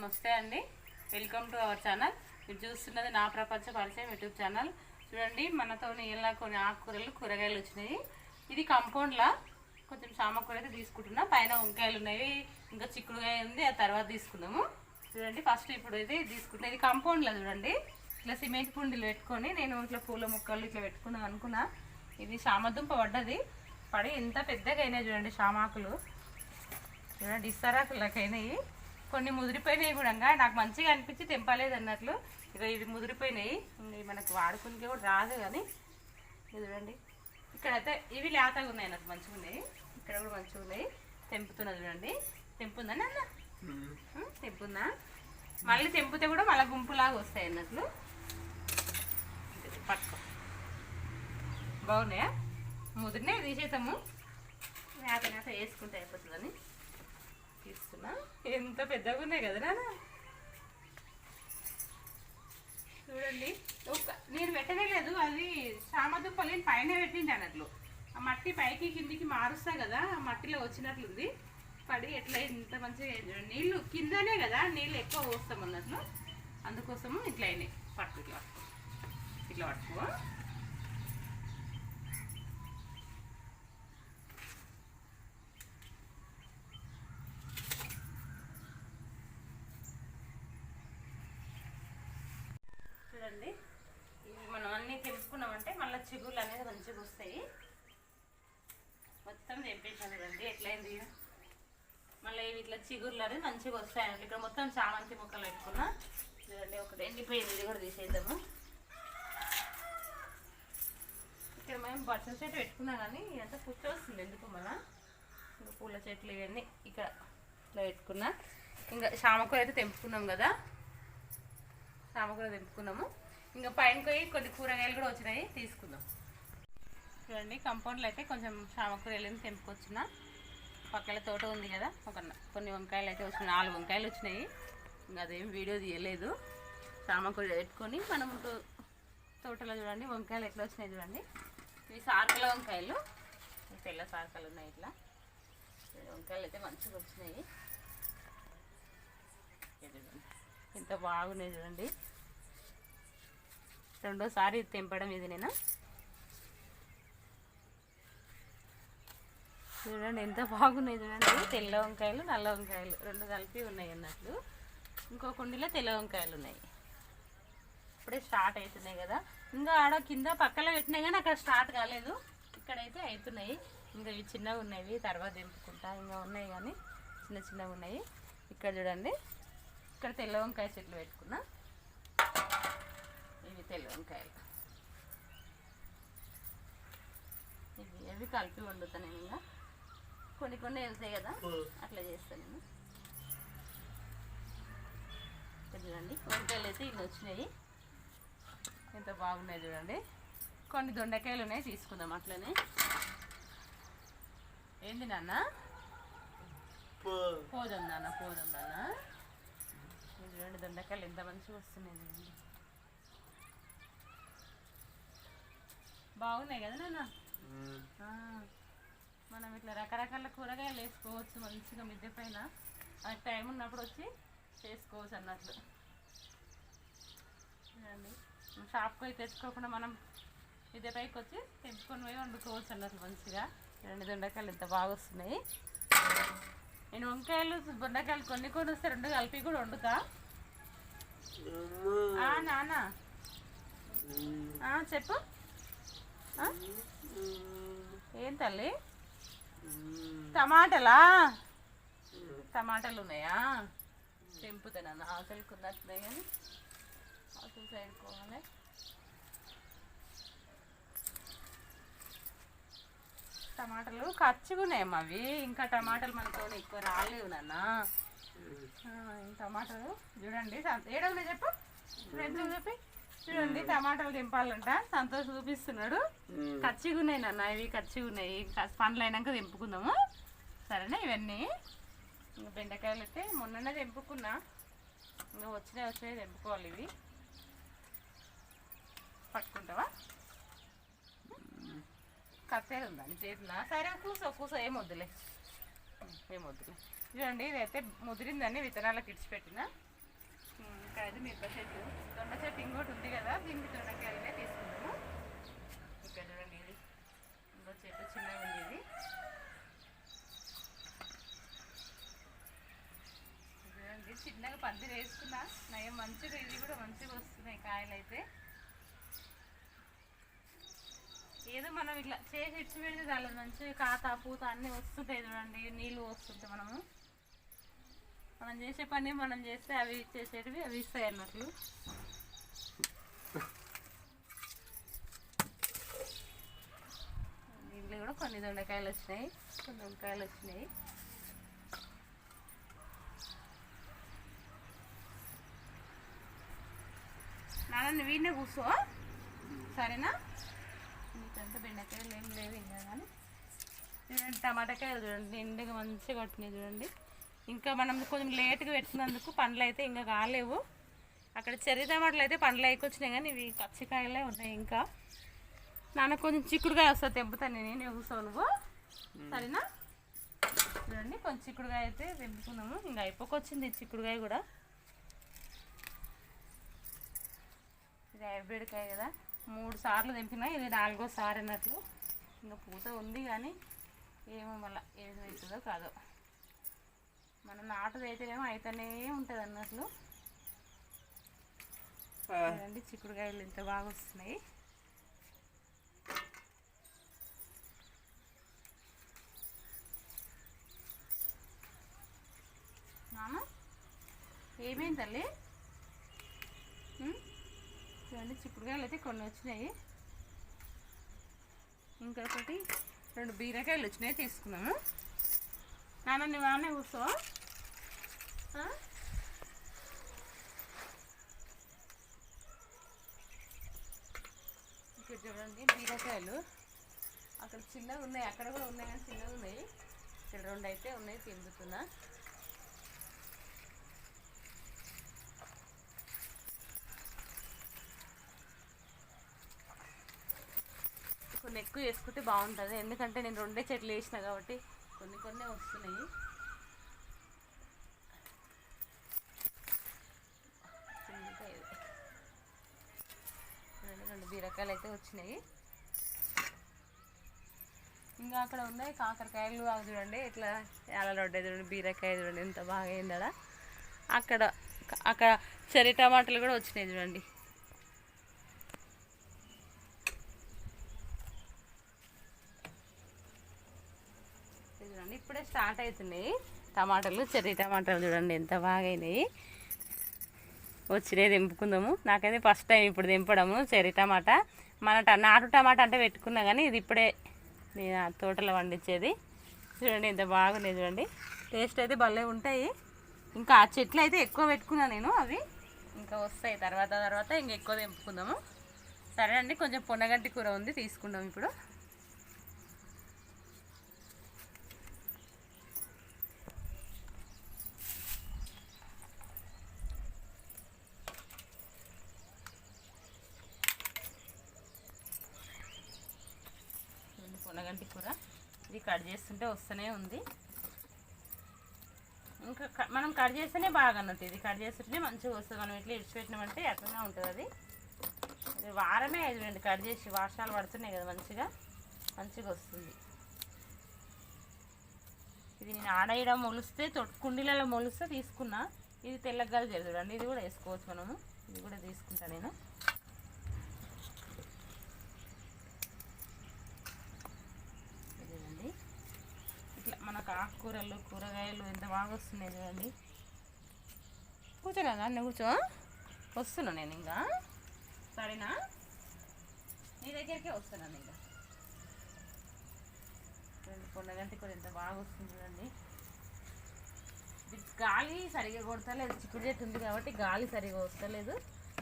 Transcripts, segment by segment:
నమస్తే అండి. Welcome to our channel మీరు చూస్తున్నది నా ప్రపంచ పరిచయం యూట్యూబ్ ఛానల్ చూడండి మనతో ఇలా కొన్ని ఆకుకూరలు కూరగాయలు వచ్చినాయి. ఇది కంపౌండ్లా కొంచెం చామకూర అయితే తీసుకుంటున్నా. పైన వంకాయలు ఉన్నాయి ఇంకా చిక్కుడుకాయ ఉంది ఆ తర్వాత తీసుకున్నాము చూడండి ఫస్ట్ ఇప్పుడు అయితే తీసుకుంటున్నా ఇది కంపౌండ్లా చూడండి. ఇట్లా సిమెంట్ పుండిలు పెట్టుకొని నేను ఇట్లా పూల మొక్కలు ఇట్లా పెట్టుకుందాం అనుకున్నా. ఇది చామదుంప పడ్డది. పడి ఎంత పెద్దగా అయినాయి చూడండి చామాకులు చూడండి ఇస్తారాకులకైనాయి కొన్ని ముదిరిపోయినాయి కూడా నాకు మంచిగా అనిపించి తెంపలేదు అన్నట్లు. ఇక ఇది ముదిరిపోయినాయి. ఇంక ఇవి మనకు వాడుకునే కూడా రాదు కానీ ఇది చూడండి. ఇక్కడైతే ఇవి లేతగా ఉన్నాయి నాకు మంచిగా ఉన్నాయి. ఇక్కడ కూడా మంచిగా ఉన్నాయి. తెంపుతున్నా చూడండి. తెంపుందా నాన్న? ఉం, తెంపుందా? మళ్ళీ తెంపితే కూడా మళ్ళీ గుంపులాగా వస్తాయి అన్నట్లు. పట్టుకో బాగున్నాయా? ముదిరినాయి తీసేసాము. నేత నేత వేసుకుంటే అయిపోతుందని. తీస్తున్నా ఎంత పెద్దగా ఉన్నాయి కదా నాన్న? చూడండి. ఒక నేను పెట్టనే లేదు అది సామదుప్పలు పైన పెట్టింది అట్లు. ఆ మట్టి పైకి కిందికి మారుస్తా కదా ఆ మట్టిలో వచ్చినట్లుంది. పడి ఎట్లా ఇంత మంచిగా చూడండి. నీళ్ళు కిందనే కదా నీళ్ళు ఎక్కువ పోస్తాం అన్నట్లు. అందుకోసము ఇట్లా అయినాయి. పట్టు ఇట్లా పట్టుకో. ఇట్లా పట్టుకో. చూడండి. ఇవి మనం అన్నీ తెంపుకున్నామంటే మళ్ళీ చిగుళ్ళు అనేది మంచిగా వస్తాయి. మొత్తం తెంపేసాను కదండి ఎట్లయింది? మళ్ళీ ఇవి ఇట్లా చిగుళ్ళు అనేది మంచిగా వస్తాయి ఇక్కడ మొత్తం చామంతి ముక్కలు పెట్టుకున్నా. చూడండి ఒకటి ఎండిపోయింది ఇది కూడా తీసేద్దాము. ఇక్కడ మేము బట్టల చెట్టు పెట్టుకున్నాం కానీ ఇదంతా కూర్చోవస్తుంది ఎందుకు మన? ఇంకా పూల చెట్లు ఇవన్నీ ఇక్కడ ఇట్లా పెట్టుకున్నా. ఇంకా శామకూర అయితే తెంపుకున్నాం కదా. చామకూర తెంపుకున్నాము. ఇంకా పైన పోయి కొన్ని కూరగాయలు కూడా వచ్చినాయి. తీసుకుందాం. చూడండి కంపౌండ్లో అయితే కొంచెం చామకూర వెళ్ళింది తెంపుకొచ్చిన పక్కన తోట ఉంది కదా ఒక కొన్ని వంకాయలు అయితే వచ్చినాయి. నాలుగు వంకాయలు వచ్చినాయి. ఇంకా అదేం వీడియో తీయలేదు. చామకూర పెట్టుకొని మనం తోటలో చూడండి వంకాయలు ఎట్లా వచ్చినాయి చూడండి. ఇవి సార్కల వంకాయలు. తెల్ల సార్కలు ఉన్నాయి ఇట్లా. వంకాయలు అయితే మంచిగా వచ్చినాయి. ఎంత బాగున్నాయి చూడండి. రెండోసారి తెంపడం ఇది నేను చూడండి ఎంత బాగున్నాయి చూడండి. తెల్ల వంకాయలు నల్ల వంకాయలు రెండు కలిపి ఉన్నాయి అన్నట్లు. ఇంకో కుండీలో తెల్ల వంకాయలు ఉన్నాయి. ఇప్పుడే స్టార్ట్ అవుతున్నాయి కదా. ఇంకా ఆడ కింద పక్కలో పెట్టినా కానీ అక్కడ స్టార్ట్ కాలేదు. ఇక్కడైతే అవుతున్నాయి. ఇంకా ఇవి చిన్నగా ఉన్నాయి. తర్వాత తెంపుకుంటా. ఇంకా ఉన్నాయి కానీ చిన్న చిన్నగా ఉన్నాయి. ఇక్కడ చూడండి. ఇక్కడ తెల్ల వంకాయ చెట్లు పెట్టుకున్నా. తెల్ల వంకాయలు. ఇవి అవి కలిపి వండుతాను నేను ఇంకా కొన్ని కొన్ని వెళ్తాయి కదా అట్లా చేస్తాను నేను. చూడండి వంకాయలు అయితే ఇన్ని వచ్చినాయి. ఎంత బాగున్నాయి చూడండి. కొన్ని దొండకాయలు ఉన్నాయి తీసుకుందాం అట్లనే. ఏంది నాన్న? పోదాం నాన్న పోదాం నాన్న. చూడండి దొండకాయలు ఎంత మంచిగా వస్తున్నాయి చూడండి. బాగున్నాయి కదా నాన్న? మనం ఇట్లా రకరకాల కూరగాయలు వేసుకోవచ్చు మంచిగా మిద్దె పైన. టైం ఉన్నప్పుడు వచ్చి చేసుకోవచ్చు అన్నట్లు. షాప్కి పోయి తెచ్చుకోకుండా మనం మిద్దె పైకి వచ్చి తెంపుకొని పోయి వండుకోవచ్చు అన్నట్లు మంచిగా. రెండు దొండకాయలు ఎంత బాగా వస్తున్నాయి. నేను వంకాయలు దొండకాయలు కొన్ని కొన్ని వస్తే రెండు కలిపి కూడా వండుతా. నాన్న. చెప్పు? ఏం తల్లి? టమాటాలా? టమాటాలు ఉన్నాయా తెంపుతాను ఆకలికి ఉన్నట్టున్నాయి కానీ? ఆకలి సైడ్ పోవాలి టమాటాలు ఖర్చుగా అవి. ఇంకా టమాటాలు మనతో ఎక్కువ రాలేవు నాన్న. టమాటాలు చూడండి సం- చెప్పు. ఫ్రెండ్స్ చెప్పి. చూడండి టమాటాలు తెంపాలంట సంతోష్ చూపిస్తున్నాడు. ఖర్చుగా ఉన్నాయి నాన్న ఇవి ఖర్చుగా ఉన్నాయి పండ్లు అయినాక తెంపుకుందాము సరేనా ఇవన్నీ? ఇంకా బెండకాయలు అయితే మొన్ననే తెంపుకున్నా ఇంకా వచ్చినాయి వచ్చినాయి తెంపుకోవాలి ఇవి. పట్టుకుంటావా? కత్తేరు ఉందా నీ చేతిలో? సరే కూసో కూసో ఏం వద్దులే. ఏం వద్దులే. చూడండి ఇదైతే ముదిరిందని విత్తనాలకు ఇడిచిపెట్టిన. ఇంకా ఇది మిరప చెట్టు. దొండ చెట్టు ఇంకోటి ఉంది కదా దీనికి దొండకాయలనే తీసుకున్నాము ఇక్కడ చూడండి ఇది. ఇంకో చెట్టు చిన్నగా ఉంది ఇది. చూడండి చిన్నగా పందిరి వేసుకున్నా. నయం మంచిగా ఇది కూడా మంచిగా వస్తున్నాయి కాయలు అయితే ఏదో మనం ఇట్లా చేసి ఇచ్చి పెడితే చాలా మంచిగా కాత పూత అన్నీ వస్తుంటాయి చూడండి నీళ్ళు వస్తుంటాయి మనము. మనం చేసే పని మనం చేస్తే అవి ఇచ్చేసేటివి అవి ఇస్తాయి అన్నట్లు దీంట్లో కూడా కొన్ని దొండకాయలు వచ్చినాయి కొన్ని దొండకాయలు వచ్చినాయి. నాన్న వీడినే కూర్చో. సరేనా? నీకంటే బెండకాయలు ఏం లేవు ఇంకా కానీ. చూడండి టమాటాకాయలు చూడండి నిండుగా మంచిగా కొట్టినాయి చూడండి. ఇంకా మనం కొంచెం లేట్గా పెట్టినందుకు పండ్లు అయితే ఇంకా కాలేవు. అక్కడ చెర్రీ టమాటాలు అయితే పండ్లు అయికొచ్చినాయి కానీ ఇవి పచ్చికాయలే ఉన్నాయి ఇంకా. నాన్న కొంచెం చిక్కుడుకాయ వస్తుంది తెంపుతాను నేను కూర్చోవు నువ్వు. సరేనా? చూడండి కొంచెం చిక్కుడుకాయ అయితే తెంపుకున్నాము. ఇంకా అయిపోకొచ్చింది ఈ చిక్కుడుకాయ కూడా. ఇది హైబ్రిడ్ కాయ కదా. మూడు సార్లు తెంపినా ఇది నాలుగో సార్ అన్నట్లు. ఇంకా పూత ఉంది కానీ ఏమో మళ్ళీ ఏది కాదో. మనం నాటుది అయితేనేమో అయితేనే ఉంటుంది అన్నట్లు. చూడండి చిక్కుడుకాయలు ఎంత బాగా వస్తున్నాయి. నాన్న ఏమేం తల్లి? చూడండి చిక్కుడుకాయలు అయితే కొన్ని వచ్చినాయి. ఇంకొకటి రెండు బీరకాయలు వచ్చినాయి తీసుకున్నాము నాన్న నువ్వు ఆనే కూర్చో? ఇక్కడ చూడండి బీరకాయలు. అక్కడ చిన్నగా ఉన్నాయి అక్కడ కూడా ఉన్నాయి కానీ చిన్నగా ఉన్నాయి. ఇక్కడ రెండు అయితే ఉన్నాయి తింపుతున్నా కొన్ని ఎక్కువ వేసుకుంటే బాగుంటుంది. ఎందుకంటే నేను రెండే చెట్లు వేసిన కాబట్టి కొన్ని కొన్ని వస్తున్నాయి. రెండు బీరకాయలు అయితే వచ్చినాయి. ఇంకా అక్కడ ఉన్నాయి కాకరకాయలు అవి చూడండి. ఇట్లా ఎలలొడ్డాయి చూడండి బీరకాయ చూడండి ఎంత బాగా అయిందా అక్కడ అక్కడ చెర్రీ టమాటాలు కూడా వచ్చినాయి చూడండి ఇది చూడండి. ఇప్పుడే స్టార్ట్ అవుతున్నాయి టమాటాలు చెర్రీ టమాటాలు చూడండి. ఎంత బాగా అయినాయి వచ్చినాయి దింపుకుందాము నాకైతే ఫస్ట్ టైం ఇప్పుడు దింపడము చెర్రీ టమాటా. మన ట- నాటు టమాటా అంటే పెట్టుకున్నా కానీ ఇది ఇప్పుడే నేను తోటలో పండించేది చూడండి ఎంత బాగున్నాయి చూడండి. టేస్ట్ అయితే భలే ఉంటాయి. ఇంకా ఆ చెట్లు అయితే ఎక్కువ పెట్టుకున్నా నేను అవి. ఇంకా వస్తాయి. తర్వాత తర్వాత ఇంకా ఎక్కువ తెంపుకుందాము. సరే అండి కొంచెం పొన్నగంటి కూర ఉంది తీసుకుందాం ఇప్పుడు. కొనగంటి కూర. ఇది కట్ చేస్తుంటే వస్తూనే ఉంది. ఇంకా మనం కట్ చేస్తేనే బాగా అన్నట్టు ఇది. కట్ చేస్తుంటే మంచిగా వస్తుంది. మనం ఇట్లా ఇడిచిపెట్టినామంటే అట్లనే ఉంటుంది అది. అది వారమే ఐదు రెండు కట్ చేసి. వర్షాలు పడుతున్నాయి కదా మంచిగా. మంచిగా వస్తుంది. ఇది నేను ఆడేయడం మొలిస్తే కుండీలలో మొలిస్తే తీసుకున్నా. ఇది తెల్లగాలు జరుగుతుంది ఇది కూడా వేసుకోవచ్చు మనము. ఇది కూడా తీసుకుంటా నేను ఇదేనండి ఇట్లా మనకు ఆకుకూరలు కూరగాయలు ఎంత బాగా వస్తున్నాయి చూడండి. కూర్చోలేదా అన్న కూర్చో. వస్తున్నా నేను ఇంకా. సరేనా? నీ దగ్గరికే వస్తున్నాను ఇంకా. చూడండి పొన్నగంటి కూర ఎంత బాగా వస్తుంది చూడండి. ఇది గాలి సరిగా కొడతలేదు. చిక్కుడు చెట్టు ఉంది కాబట్టి గాలి సరిగా వస్తలేదు.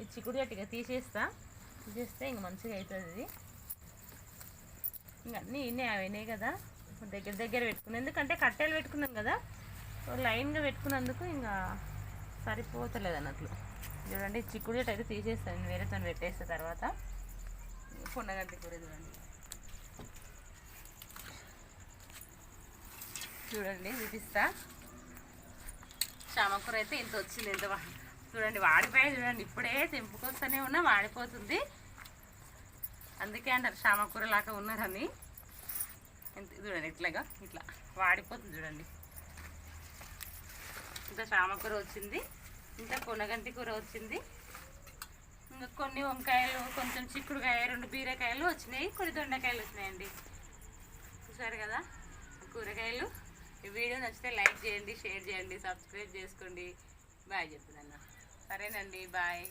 ఈ చిక్కుడు చెట్టు ఇక తీసేస్తా. తీసేస్తే ఇంక మంచిగా అవుతుంది ఇది. ఇంక అన్నీ ఇన్నే అవినాయి కదా. దగ్గర దగ్గర పెట్టుకున్నాం. ఎందుకంటే కట్టెలు పెట్టుకున్నాం కదా సో లైన్గా పెట్టుకున్నందుకు ఇంకా సరిపోతలేదు అన్నట్లు. చూడండి చిక్కుడు చెట్టు అయితే తీసేస్తాను. నేను వేరేతో పెట్టేస్తా తర్వాత. పొన్నగడ్డి కూర చూడండి. చూడండి చూపిస్తా. చామకూర అయితే ఇంత వచ్చింది ఎంత చూడండి వాడిపోయి చూడండి. ఇప్పుడే తెంపుకొస్తూనే ఉన్నా వాడిపోతుంది. అందుకే అంటారు శామకూర లాగా ఉన్నారని. చూడండి ఇట్లాగా ఇట్లా వాడిపోతుంది చూడండి. ఇంత చామకూర వచ్చింది ఇంకా కొనగంటి కూర వచ్చింది. ఇంకా కొన్ని వంకాయలు కొంచెం చిక్కుడుకాయ రెండు బీరకాయలు వచ్చినాయి కొన్ని దొండకాయలు వచ్చినాయండి. చూసారు కదా? కూరగాయలు. ఈ వీడియో నచ్చితే లైక్ చేయండి షేర్ చేయండి సబ్స్క్రైబ్ చేసుకోండి. బాయ్ చెప్తుందన్న సరేనండి బాయ్.